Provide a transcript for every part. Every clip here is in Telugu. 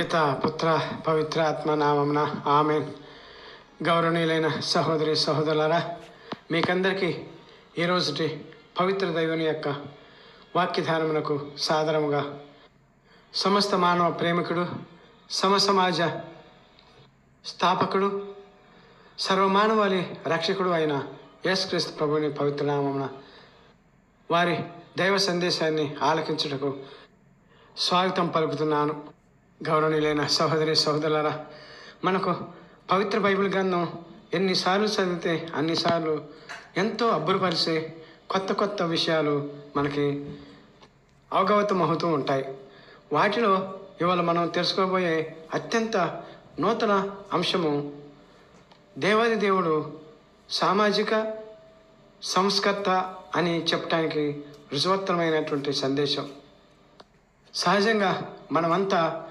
పిత పుత్ర పవిత్ర ఆత్మ నామమున ఆమె గౌరవనీయులైన సహోదరి సహోదరులారా మీకందరికీ ఈరోజుటి పవిత్ర దైవుని యొక్క వాక్యధారమునకు సాదరముగా సమస్త మానవ ప్రేమికుడు సమసమాజ స్థాపకుడు సర్వమానవాళి రక్షకుడు అయిన యేసుక్రీస్తు ప్రభుని పవిత్ర నామమున వారి దైవ సందేశాన్ని ఆలకించుటకు స్వాగతం పలుకుతున్నాను. గౌరవనీయులైన సహోదరి సహోదరులారా మనకు పవిత్ర బైబిల్ గ్రంథం ఎన్నిసార్లు చదివితే అన్నిసార్లు ఎంతో అబ్బురపరిచే కొత్త కొత్త విషయాలు మనకి అవగతం అవుతూ ఉంటాయి. వాటిలో ఇవాళ మనం తెలుసుకోబోయే అత్యంత నూతన అంశము దేవాది దేవుడు సామాజిక సంస్కర్త అని చెప్పడానికి రుజువత్తరమైనటువంటి సందేశం. సహజంగా మనమంతా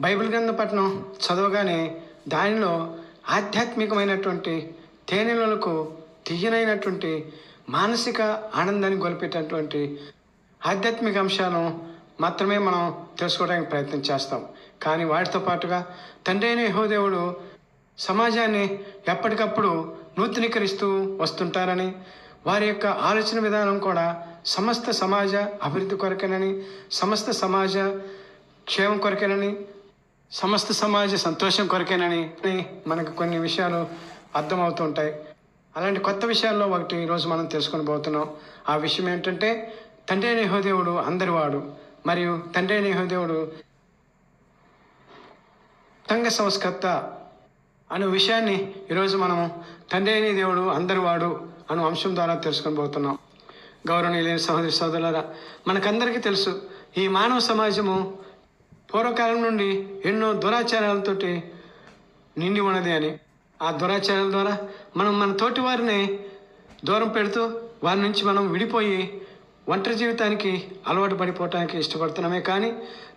బైబిల్ గ్రంథ పట్టణం చదవగానే దానిలో ఆధ్యాత్మికమైనటువంటి తేనెలకు తీయనైనటువంటి మానసిక ఆనందాన్ని గొలిపేటటువంటి ఆధ్యాత్మిక అంశాలను మాత్రమే మనం తెలుసుకోవడానికి ప్రయత్నం చేస్తాం. కానీ వాటితో పాటుగా తండ్రి అయిన యహోదేవుడు సమాజాన్ని ఎప్పటికప్పుడు నూతనీకరిస్తూ వస్తుంటారని వారి యొక్క ఆలోచన విధానం కూడా సమస్త సమాజ అభివృద్ధి కొరకేనని సమస్త సమాజ క్షేమం కొరకేనని సమస్త సమాజ సంతోషం కొరకేనని మనకు కొన్ని విషయాలు అర్థమవుతూ ఉంటాయి అలాంటి కొత్త విషయాల్లో ఒకటి ఈరోజు మనం తెలుసుకొని పోతున్నాం. ఆ విషయం ఏంటంటే తండ్రి అయిన అందరి అందరివాడు మరియు తండ్రి అయిన తంగ సంఘ సంస్కర్త అనే విషయాన్ని ఈరోజు మనం తండ్రి అయిన దేవుడు అందరి వాడు అను అంశం ద్వారా తెలుసుకొని పోతున్నాం. గౌరవనీయులైన సహోదరి సోదరులరా మనకందరికీ తెలుసు ఈ మానవ సమాజము పూర్వకాలం నుండి ఎన్నో దురాచారాలతోటి నిండి ఉన్నది అని. ఆ దురాచారాల ద్వారా మనం మన తోటి వారిని దూరం పెడుతూ వారి నుంచి మనం విడిపోయి ఒంటరి జీవితానికి అలవాటు పడిపోవటానికి ఇష్టపడుతున్నామే కానీ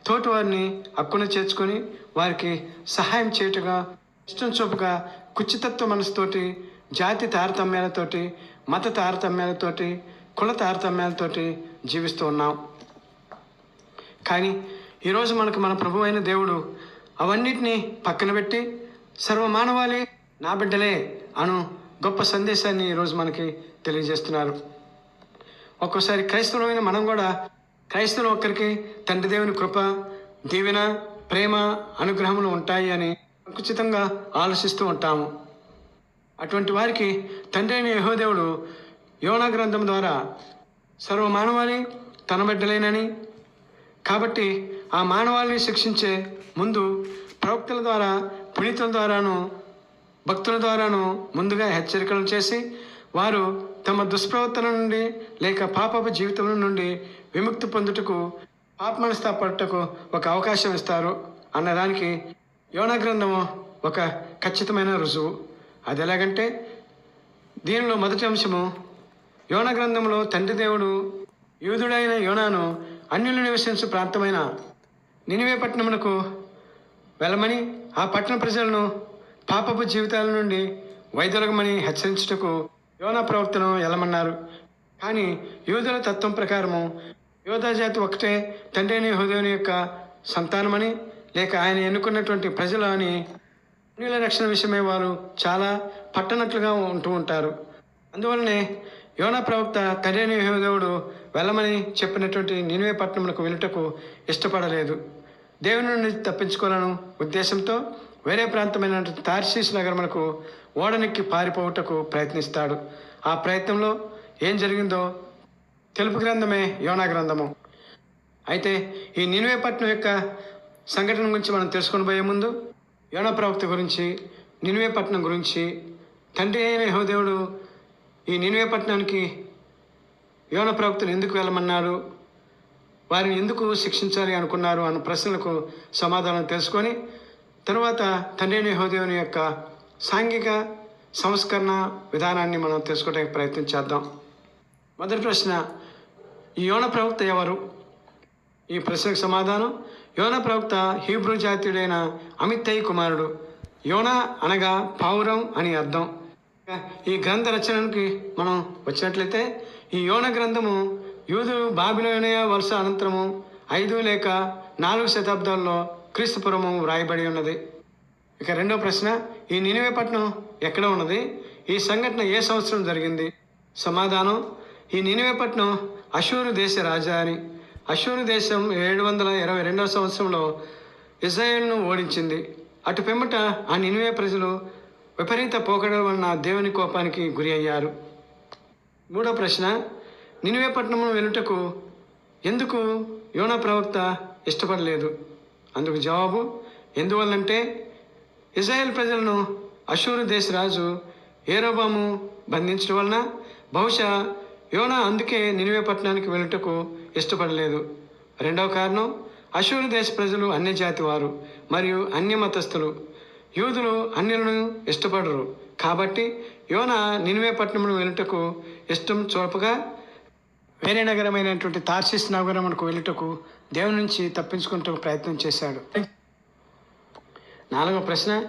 తోటి వారిని హక్కున చేర్చుకొని వారికి సహాయం చేయుటగా ఇష్టం చూపుగా కుచితత్వ మనసుతోటి జాతి తారతమ్యాలతోటి మత తారతమ్యాలతోటి కుల తారతమ్యాలతోటి జీవిస్తూ ఉన్నాం. కానీ ఈరోజు మనకు మన ప్రభు అయిన దేవుడు అవన్నిటినీ పక్కన పెట్టి సర్వ మానవాళి నా బిడ్డలే అను గొప్ప సందేశాన్ని ఈరోజు మనకి తెలియజేస్తున్నారు. ఒక్కోసారి క్రైస్తవులమైన మనం కూడా క్రైస్తవులు ఒక్కరికి తండ్రి దేవుని కృప దీవెన ప్రేమ అనుగ్రహములు ఉంటాయి అని ఉచితంగా ఆలోచిస్తూ ఉంటాము. అటువంటి వారికి తండ్రి అయిన యహోదేవుడు యోనా గ్రంథం ద్వారా సర్వ మానవాళి తన బిడ్డలేనని కాబట్టి ఆ మానవాళిని శిక్షించే ముందు ప్రవక్తల ద్వారా పునీతుల ద్వారాను భక్తుల ద్వారాను ముందుగా హెచ్చరికలు చేసి వారు తమ దుష్ప్రవర్తన నుండి లేక పాపపు జీవితం నుండి విముక్తి పొందుటకు పాపమనస్థాపడటకు ఒక అవకాశం ఇస్తారు అన్నదానికి యోనా గ్రంథము ఒక ఖచ్చితమైన రుజువు. అది ఎలాగంటే దీనిలో మొదటి అంశము యోన గ్రంథంలో తండ్రి దేవుడు యూదుడైన యోనాను అన్యులు నివసించు ప్రాంతమైన నినివే పట్టణమునకు వెళ్ళమని ఆ పట్టణ ప్రజలను పాపపు జీవితాల నుండి వైదొలగమని హెచ్చరించుటకు యోనా ప్రవర్తన వెళ్ళమన్నారు కానీ యూదుల తత్వం ప్రకారము యోధా జాతి ఒకటే తండ్రి అనే యెహోదేవుని యొక్క సంతానమని లేక ఆయన ఎన్నుకున్నటువంటి ప్రజలు అని అన్యుల రక్షణ విషయమై వారు చాలా పట్టనట్లుగా ఉంటూ ఉంటారు. అందువలనే యోనా ప్రవక్త తండ్రి అయిన వెళ్ళమని చెప్పినటువంటి నినివే పట్టణములకు వెళ్ళుటకు ఇష్టపడలేదు. దేవుని నుండి తప్పించుకోవాలను ఉద్దేశంతో వేరే ప్రాంతమైన తార్షీస్ నగరములకు ఓడనెక్కి పారిపోవుటకు ప్రయత్నిస్తాడు. ఆ ప్రయత్నంలో ఏం జరిగిందో తెలుపు గ్రంథమే యోనా గ్రంథము. అయితే ఈ నినివే పట్టణం యొక్క సంఘటన గురించి మనం తెలుసుకొని పోయే ముందు యోనా ప్రవక్త గురించి నినివే పట్టణం గురించి తండ్రి అయిన యహోదేవుడు ఈ నినివే పట్టణానికి యోన ప్రవక్తను ఎందుకు వెళ్ళమన్నారు? వారిని ఎందుకు శిక్షించాలి అనుకున్నారు అన్న ప్రశ్నలకు సమాధానం తెలుసుకొని తర్వాత తండ్రి అయిన యొక్క సాంఘిక సంస్కరణ విధానాన్ని మనం తెలుసుకోవడానికి ప్రయత్నం చేద్దాం. మొదటి ప్రశ్న ఈ యోన ప్రవక్త ఎవరు? ఈ ప్రశ్నకు సమాధానం యోన ప్రవక్త హీబ్రూ జాతీయుడైన అమిత్తయ్య కుమారుడు. యోన అనగా పావురం అని అర్థం. ఈ గ్రంథ రచనకి మనం వచ్చినట్లయితే ఈ యోన గ్రంథము యూదు బాబిలోనియ వలస అనంతరము ఐదు లేక నాలుగు శతాబ్దాల్లో క్రీస్తుపురము వ్రాయబడి ఉన్నది. ఇక రెండో ప్రశ్న ఈ నినివే పట్టణం ఎక్కడ ఉన్నది? ఈ సంఘటన ఏ సంవత్సరం జరిగింది? సమాధానం ఈ నినివే పట్టణం అశూరు దేశ రాజధాని అశూరు దేశం ఏడు వందల ఇరవై రెండవ సంవత్సరంలో ఇజ్రాయేల్ను ఓడించింది. అటు పిమ్మట ఆ నినివే ప్రజలు విపరీత పోకడల వలన దేవుని కోపానికి గురి అయ్యారు. మూడో ప్రశ్న నినివే పట్టణము వెనుటకు ఎందుకు యోన ప్రవక్త ఇష్టపడలేదు? అందుకు జవాబు ఎందువల్లంటే ఇజ్రాయెల్ ప్రజలను అషూరు దేశ రాజు ఏరోబాము బంధించడం వలన బహుశా యోనా అందుకే నినివే పట్టణానికి వెళ్ళుటకు ఇష్టపడలేదు. రెండవ కారణం అషూరు దేశ ప్రజలు అన్యజాతి వారు మరియు అన్య మతస్థులు యూదులు అన్యులను ఇష్టపడరు. కాబట్టి యోన నినివే పట్టణమును వెళ్ళుటకు ఇష్టం చూపగా వేరే నగరమైనటువంటి తార్సిస్ నగరమునకు వెళ్ళుటకు దేవుని నుంచి తప్పించుకుంటూ ప్రయత్నం చేశాడు. నాలుగవ ప్రశ్న.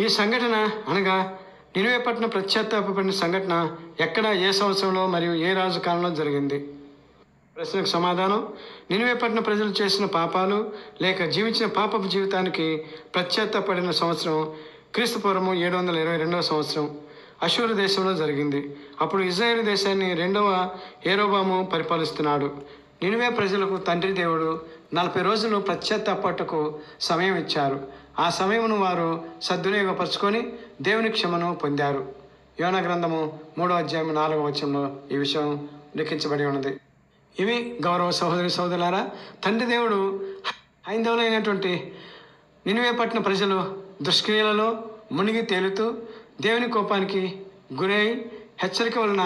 ఈ సంఘటన అనగా నినివే పట్టణం ప్రత్యేతాపడిన సంఘటన ఎక్కడ ఏ సంవత్సరంలో మరియు ఏ రాజు కాలంలో జరిగింది? ప్రశ్నకు సమాధానం. నినివే ప్రజలు చేసిన పాపాలు లేక జీవించిన పాపపు జీవితానికి ప్రత్యేతపడిన సంవత్సరం క్రీస్తుపూర్వము ఏడు వందల ఇరవై రెండవ సంవత్సరం అశూరు దేశంలో జరిగింది. అప్పుడు ఇజ్రాయేల్ దేశాన్ని రెండవ ఏరోబాము పరిపాలిస్తున్నాడు. నినివే ప్రజలకు తండ్రి దేవుడు నలభై రోజులు ప్రత్యేతపట్టుకు సమయం ఇచ్చారు. ఆ సమయమును వారు సద్వినియోగపరుచుకొని దేవుని క్షమను పొందారు. యోన గ్రంథము మూడో అధ్యాయం నాలుగో వచనంలో ఈ విషయం లిఖించబడి ఉన్నది. ఇవి గౌరవ సహోదరి సహోదరులారా తండ్రి దేవుడు హైందవులైనటువంటి నినివే పట్టిన ప్రజలు దుష్క్రియలలో మునిగి తేలుతూ దేవుని కోపానికి గురై హెచ్చరిక వలన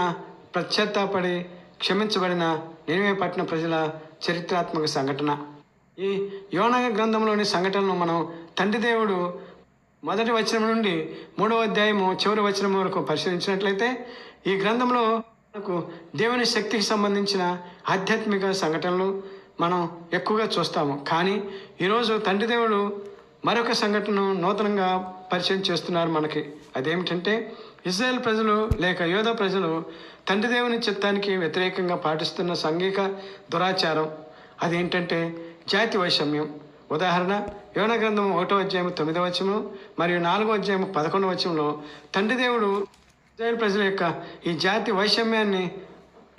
ప్రత్యత్తాపడి క్షమించబడిన నినివే పట్టిన ప్రజల చరిత్రాత్మక సంఘటన. ఈ యోన గ్రంథంలోని సంఘటనను మనం తండ్రి దేవుడు మొదటి వచనం నుండి మూడవ అధ్యాయము చివరి వచనం వరకు పరిశీలించినట్లయితే ఈ గ్రంథంలో మనకు దేవుని శక్తికి సంబంధించిన ఆధ్యాత్మిక సంఘటనలు మనం ఎక్కువగా చూస్తాము. కానీ ఈరోజు తండ్రి దేవుడు మరొక సంఘటనను నూతనంగా పరిచయం చేస్తున్నారు మనకి. అదేమిటంటే ఇజ్రాయెల్ ప్రజలు లేక యోధ ప్రజలు తండ్రి దేవుని చిత్తానికి వ్యతిరేకంగా పాటిస్తున్న సంఘిక దురాచారం. అదేంటంటే జాతి వైషమ్యం. ఉదాహరణ యోన గ్రంథం ఒకటో అధ్యాయం తొమ్మిదవ వచనం మరియు నాలుగో అధ్యాయం పదకొండవ వచనంలో తండ్రి దేవుడు ఇజ్రాయెల్ ప్రజల యొక్క ఈ జాతి వైషమ్యాన్ని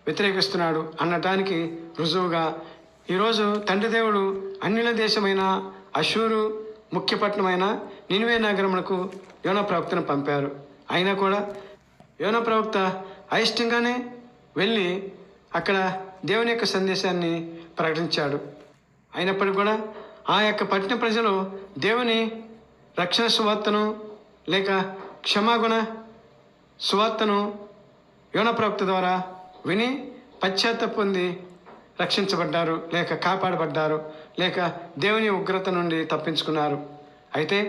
వ్యతిరేకిస్తున్నాడు అన్నటానికి రుజువుగా ఈరోజు తండ్రి దేవుడు అన్యుల దేశమైన అషూరు ముఖ్య పట్టణమైన నినివే నగరమునకు యోన ప్రవక్తను పంపారు. అయినా కూడా యోన ప్రవక్త అయిష్టంగానే వెళ్ళి అక్కడ దేవుని యొక్క సందేశాన్ని ప్రకటించాడు. అయినప్పటికీ కూడా ఆ యొక్క పట్టణ ప్రజలు దేవుని రక్షణ సువార్తను లేక క్షమాగుణ సువార్తను యోనప్రవక్త ద్వారా విని పశ్చాత్త పొంది రక్షించబడ్డారు లేక కాపాడబడ్డారు లేక దేవుని ఉగ్రత నుండి తప్పించుకున్నారు. అయితే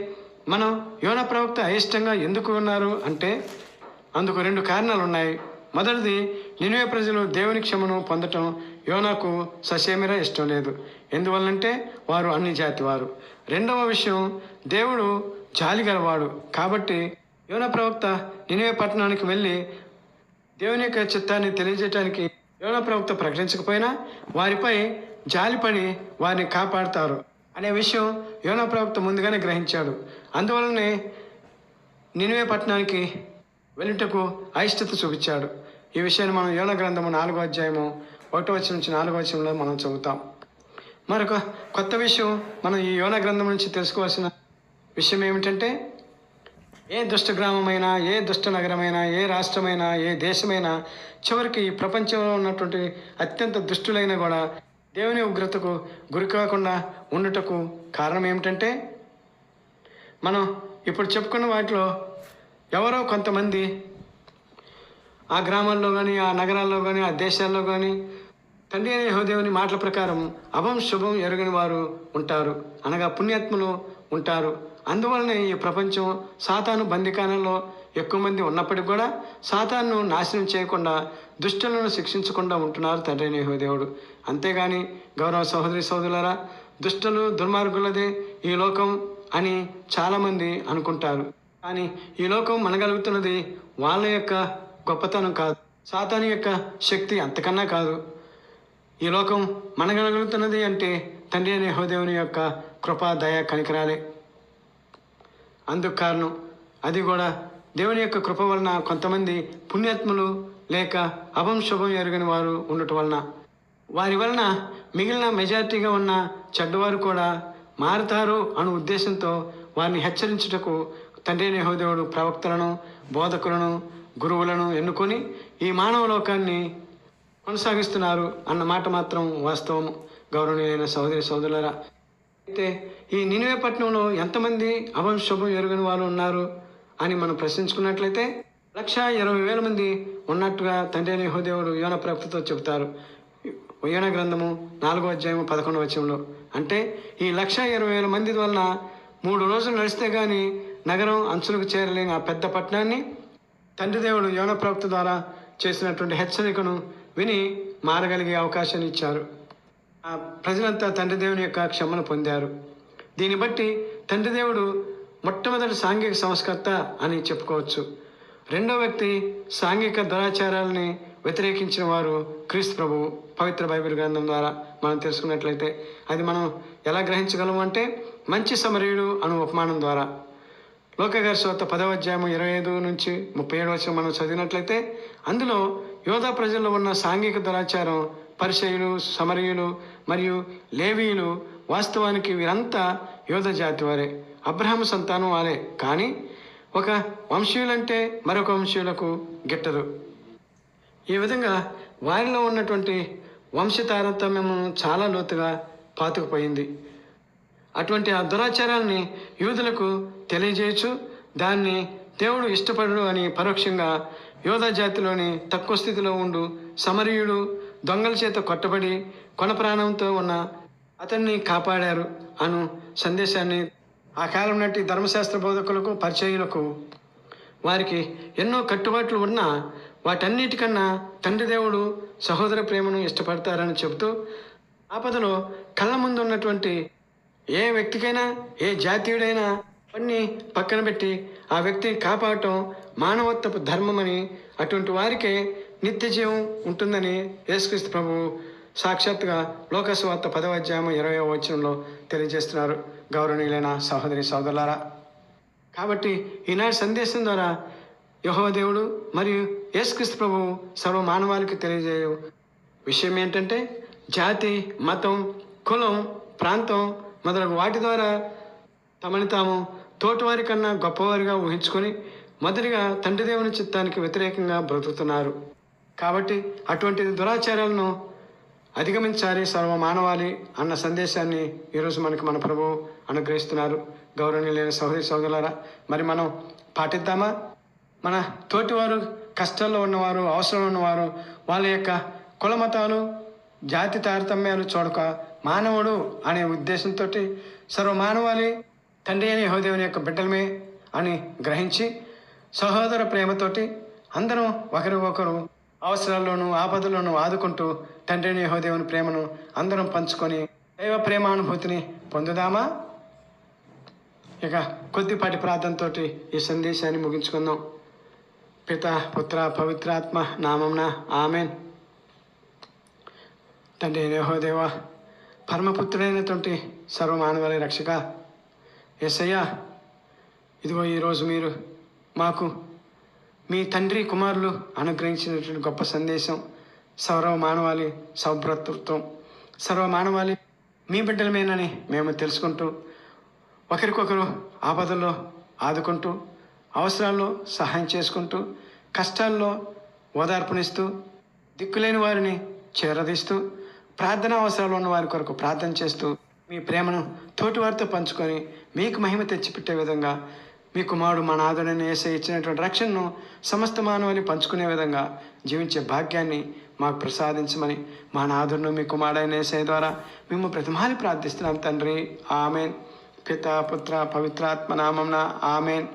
మనం యోన ప్రవక్త అయిష్టంగా ఎందుకు ఉన్నారు అంటే అందుకు రెండు కారణాలు ఉన్నాయి మొదటిది నినువే ప్రజలు దేవుని క్షమను పొందటం యోనాకు ససేమిరా ఇష్టం లేదు. ఎందువల్లంటే వారు అన్ని జాతి వారు రెండవ విషయం దేవుడు జాలి గలవాడు కాబట్టి యోన ప్రవక్త నినివే పట్టణానికి వెళ్ళి దేవుని యొక్క చిత్తాన్ని తెలియజేయడానికి యోన ప్రవక్త ప్రకటించకపోయినా వారిపై జాలిపడి వారిని కాపాడుతారు అనే విషయం యోన ప్రవక్త ముందుగానే గ్రహించాడు. అందువలనే నినివే పట్టణానికి వెళ్ళుటకు అయిష్టత చూపించాడు. ఈ విషయాన్ని మనం యోన గ్రంథము నాలుగో అధ్యాయము ఒకటో వచ్చి నుంచి నాలుగో వచ్చంలో మనం చదువుతాం. మరొక కొత్త విషయం మనం ఈ యోన గ్రంథం నుంచి తెలుసుకోవాల్సిన విషయం ఏమిటంటే ఏ దుష్ట గ్రామమైనా ఏ దుష్ట నగరమైనా ఏ రాష్ట్రమైనా ఏ దేశమైనా చివరికి ఈ ప్రపంచంలో ఉన్నటువంటి అత్యంత దుష్టులైన కూడా దేవుని ఉగ్రతకు గురి కాకుండా ఉండుటకు కారణం ఏమిటంటే మనం ఇప్పుడు చెప్పుకున్న వాటిలో ఎవరో కొంతమంది ఆ గ్రామాల్లో కానీ ఆ నగరాల్లో కానీ ఆ దేశాల్లో కానీ తండ్రి అనే యహోదేవుని మాటల ప్రకారం అభం శుభం ఎరుగని వారు ఉంటారు. అనగా పుణ్యాత్ములు ఉంటారు. అందువలన ఈ ప్రపంచం సాతాను బందికానంలో ఎక్కువ మంది ఉన్నప్పటికీ కూడా సాతాను నాశనం చేయకుండా దుష్టులను శిక్షించకుండా ఉంటున్నారు తండ్రి అనే అంతేగాని గౌరవ సహోదరి సోదరులరా దుష్టులు దుర్మార్గులదే ఈ లోకం అని చాలామంది అనుకుంటారు. కానీ ఈ లోకం మనగలుగుతున్నది వాళ్ళ యొక్క గొప్పతనం కాదు. సాతాను యొక్క శక్తి అంతకన్నా కాదు. ఈ లోకం మనగలుగుతున్నది అంటే తండ్రి అనే హోదేవుని యొక్క కృపా దయ కనికరాలే. అందుకు కారణం అది కూడా దేవుని యొక్క కృప వలన కొంతమంది పుణ్యాత్ములు లేక అభం శుభం ఎరుగని వారు ఉండటం వలన. వారి వలన మిగిలిన మెజారిటీగా ఉన్న చెడ్డవారు కూడా మారతారు అనే ఉద్దేశంతో వారిని హెచ్చరించుటకు తండ్రి నేహోదేవుడు ప్రవక్తలను బోధకులను గురువులను ఎన్నుకొని ఈ మానవ లోకాన్ని కొనసాగిస్తున్నారు అన్న మాట మాత్రం వాస్తవము. గౌరవనీయమైన సహోదరి సోదరులరా అయితే ఈ నినివే పట్టణంలో ఎంతమంది అభం శుభం ఎరుగని వాళ్ళు ఉన్నారు అని మనం ప్రశ్నించుకున్నట్లయితే లక్ష ఇరవై వేల మంది ఉన్నట్టుగా తండ్రి అనే యోన ప్రవక్తతో చెబుతారు. యోన గ్రంథము నాలుగో అధ్యాయము పదకొండవ వచనంలో అంటే ఈ లక్ష ఇరవై వేల మంది వలన మూడు రోజులు నడిస్తే కానీ నగరం అంచులకు చేరలేని ఆ పెద్ద పట్టణాన్ని తండ్రి దేవుడు యోన ప్రవక్త ద్వారా చేసినటువంటి హెచ్చరికను విని మారగలిగే అవకాశాన్ని ఇచ్చారు. ప్రజలంతా తండ్రి దేవుని యొక్క క్షమను పొందారు. దీన్ని బట్టి తండ్రి దేవుడు మొట్టమొదటి సాంఘిక సంస్కర్త అని చెప్పుకోవచ్చు. రెండో వ్యక్తి సాంఘిక దురాచారాలని వ్యతిరేకించిన వారు క్రీస్తు ప్రభువు పవిత్ర బైబిల్ గ్రంథం ద్వారా మనం తెలుసుకున్నట్లయితే అది మనం ఎలా గ్రహించగలం అంటే మంచి సమరీయుడు అను ఉపమానం ద్వారా. లోకగారి సోత పదవ అధ్యాయం ఇరవై ఐదు నుంచి ముప్పై ఏడు వచ్చిన మనం చదివినట్లయితే అందులో యోధా ప్రజల్లో ఉన్న సాంఘిక దురాచారం పరిచయులు సమరయులు మరియు లేవీయులు వాస్తవానికి వీరంతా యోధ జాతి వారే. అబ్రహాము సంతానం వారే. కానీ ఒక వంశీయులంటే మరొక వంశీయులకు గిట్టదు ఈ విధంగా వారిలో ఉన్నటువంటి వంశ తారతమ్యము చాలా లోతుగా పాతుకుపోయింది. అటువంటి ఆ దురాచారాన్ని యూదులకు తెలియజేయచ్చు. దాన్ని దేవుడు ఇష్టపడడు అని పరోక్షంగా యోధ జాతిలోని తక్కువ స్థితిలో ఉండు సమరీయుడు దొంగల చేత కొట్టబడి కొన ప్రాణంతో ఉన్న అతన్ని కాపాడారు అను సందేశాన్ని ఆ కాలం నాటి ధర్మశాస్త్ర బోధకులకు పరిచయులకు వారికి ఎన్నో కట్టుబాట్లు ఉన్నా వాటన్నిటికన్నా తండ్రి దేవుడు సహోదర ప్రేమను ఇష్టపడతారని చెబుతూ ఆపదలో కళ్ళ ముందు ఉన్నటువంటి ఏ వ్యక్తికైనా ఏ జాతీయుడైనా అన్ని పక్కన పెట్టి ఆ వ్యక్తిని కాపాడటం మానవత్వపు ధర్మమని అటువంటి వారికే నిత్య జీవం ఉంటుందని యేసుక్రీస్తు ప్రభు సాక్షాత్తుగా లోకస్వార్త పదవ అధ్యాయం ఇరవై వచనంలో తెలియజేస్తున్నారు. గౌరవనీయులైన సహోదరి సోదరులారా కాబట్టి ఈనాటి సందేశం ద్వారా యహోదేవుడు మరియు యేసుక్రీస్తు ప్రభువు సర్వ మానవాళికి తెలియజేయ విషయం ఏంటంటే జాతి మతం కులం ప్రాంతం మొదలగు వాటి ద్వారా తమని తాము తోటివారి కన్నా గొప్పవారిగా ఊహించుకొని మొదటిగా తండ్రి దేవుని చిత్తానికి వ్యతిరేకంగా బ్రతుకుతున్నారు. కాబట్టి అటువంటి దురాచారాలను అధిగమించాలి సర్వ మానవాళి అన్న సందేశాన్ని ఈరోజు మనకు మన ప్రభు అనుగ్రహిస్తున్నారు. గౌరవనీయులైన సహోదరి సోదరులారా మరి మనం పాటిద్దామా? మన తోటివారు కష్టాల్లో ఉన్నవారు అవసరం ఉన్నవారు వాళ్ళ యొక్క కులమతాలు జాతి తారతమ్యాలు చూడక మానవుడు అనే ఉద్దేశంతో సర్వ మానవాళి తండ్రి అనే హోదేవుని యొక్క బిడ్డలమే అని గ్రహించి సహోదర ప్రేమతోటి అందరం ఒకరి ఒకరు అవసరాల్లోనూ ఆపదల్లోనూ ఆదుకుంటూ తండ్రిని యహోదేవుని ప్రేమను అందరం పంచుకొని దైవ ప్రేమానుభూతిని పొందుదామా? ఇక కొద్దిపాటి ప్రార్థనతో ఈ సందేశాన్ని ముగించుకుందాం. పిత పుత్ర పవిత్రాత్మ నామంన ఆమెన్. తండ్రి యహోదేవ పరమపుత్రుడైనటువంటి సర్వమానవాళి రక్షక ఎస్ఐయా ఇదిగో ఈరోజు మీరు మాకు మీ తండ్రి కుమారులు అనుగ్రహించినటువంటి గొప్ప సందేశం సర్వ మానవాళి సౌభ్రతృత్వం. సర్వ మానవాళి మీ బిడ్డలమేనని మేము తెలుసుకుంటూ ఒకరికొకరు ఆపదల్లో ఆదుకుంటూ అవసరాల్లో సహాయం చేసుకుంటూ కష్టాల్లో ఓదార్పునిస్తూ దిక్కులేని వారిని చేరదీస్తూ ప్రార్థన అవసరాలు ఉన్న వారి కొరకు ప్రార్థన చేస్తూ మీ ప్రేమను తోటివారితో పంచుకొని మీకు మహిమ తెచ్చిపెట్టే విధంగా మీ కుమారుడు మా నాథుడని వేసే ఇచ్చినటువంటి రక్షణను సమస్త మానవుని పంచుకునే విధంగా జీవించే భాగ్యాన్ని మాకు ప్రసాదించమని మా నాథుడును మీ కుమారుడైన వేసే ద్వారా మేము ప్రతిమాని ప్రార్థిస్తున్నాం తండ్రి. ఆమెన్. పిత పుత్ర పవిత్రాత్మ నామంన ఆమెన్.